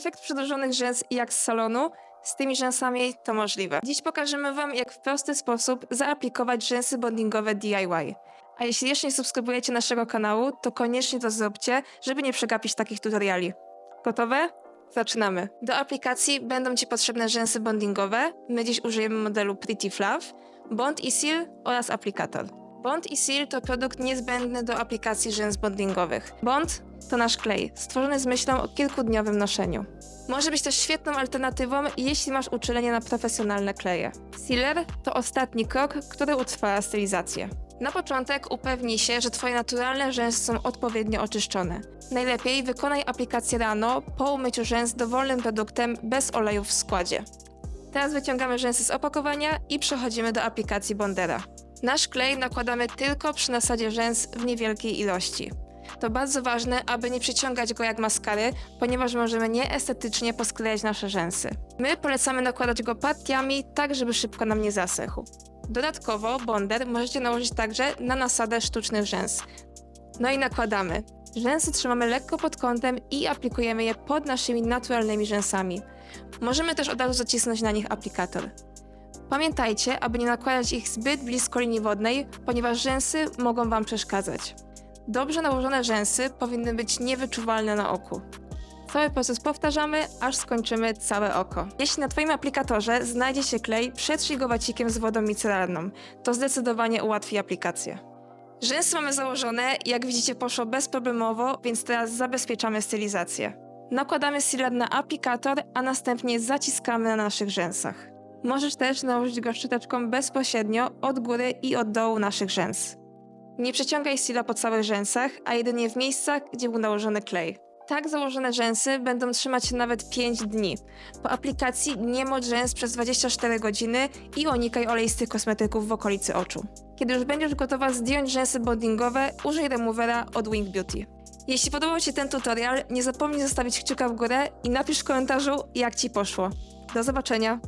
efekt przedłużonych rzęs jak z salonu, z tymi rzęsami to możliwe. Dziś pokażemy Wam, jak w prosty sposób zaaplikować rzęsy bondingowe DIY. A jeśli jeszcze nie subskrybujecie naszego kanału, to koniecznie to zróbcie, żeby nie przegapić takich tutoriali. Gotowe? Zaczynamy. Do aplikacji będą Ci potrzebne rzęsy bondingowe. My dziś użyjemy modelu Pretty Fluff, Bond i Seal oraz aplikator. Bond i Seal to produkt niezbędny do aplikacji rzęs bondingowych. Bond to nasz klej, stworzony z myślą o kilkudniowym noszeniu. Może być też świetną alternatywą, jeśli masz uczulenie na profesjonalne kleje. Sealer to ostatni krok, który utrwala stylizację. Na początek upewnij się, że Twoje naturalne rzęsy są odpowiednio oczyszczone. Najlepiej wykonaj aplikację rano po umyciu rzęs dowolnym produktem bez olejów w składzie. Teraz wyciągamy rzęsy z opakowania i przechodzimy do aplikacji Bondera. Nasz klej nakładamy tylko przy nasadzie rzęs w niewielkiej ilości. To bardzo ważne, aby nie przyciągać go jak maskary, ponieważ możemy nieestetycznie posklejać nasze rzęsy. My polecamy nakładać go partiami, tak żeby szybko nam nie zasechł. Dodatkowo bonder możecie nałożyć także na nasadę sztucznych rzęs. No i nakładamy. Rzęsy trzymamy lekko pod kątem i aplikujemy je pod naszymi naturalnymi rzęsami. Możemy też od razu zacisnąć na nich aplikator. Pamiętajcie, aby nie nakładać ich zbyt blisko linii wodnej, ponieważ rzęsy mogą Wam przeszkadzać. Dobrze nałożone rzęsy powinny być niewyczuwalne na oku. Cały proces powtarzamy, aż skończymy całe oko. Jeśli na Twoim aplikatorze znajdzie się klej, przetrzyj go wacikiem z wodą micelarną. To zdecydowanie ułatwi aplikację. Rzęsy mamy założone, jak widzicie poszło bezproblemowo, więc teraz zabezpieczamy stylizację. Nakładamy sealer na aplikator, a następnie zaciskamy na naszych rzęsach. Możesz też nałożyć go szczoteczką bezpośrednio od góry i od dołu naszych rzęs. Nie przeciągaj sila po całych rzęsach, a jedynie w miejscach, gdzie był nałożony klej. Tak założone rzęsy będą trzymać się nawet 5 dni. Po aplikacji nie mocz rzęs przez 24 godziny i unikaj oleistych kosmetyków w okolicy oczu. Kiedy już będziesz gotowa zdjąć rzęsy bondingowe, użyj removera od Wing Beauty. Jeśli podobał Ci ten tutorial, nie zapomnij zostawić kciuka w górę i napisz w komentarzu, jak Ci poszło. Do zobaczenia!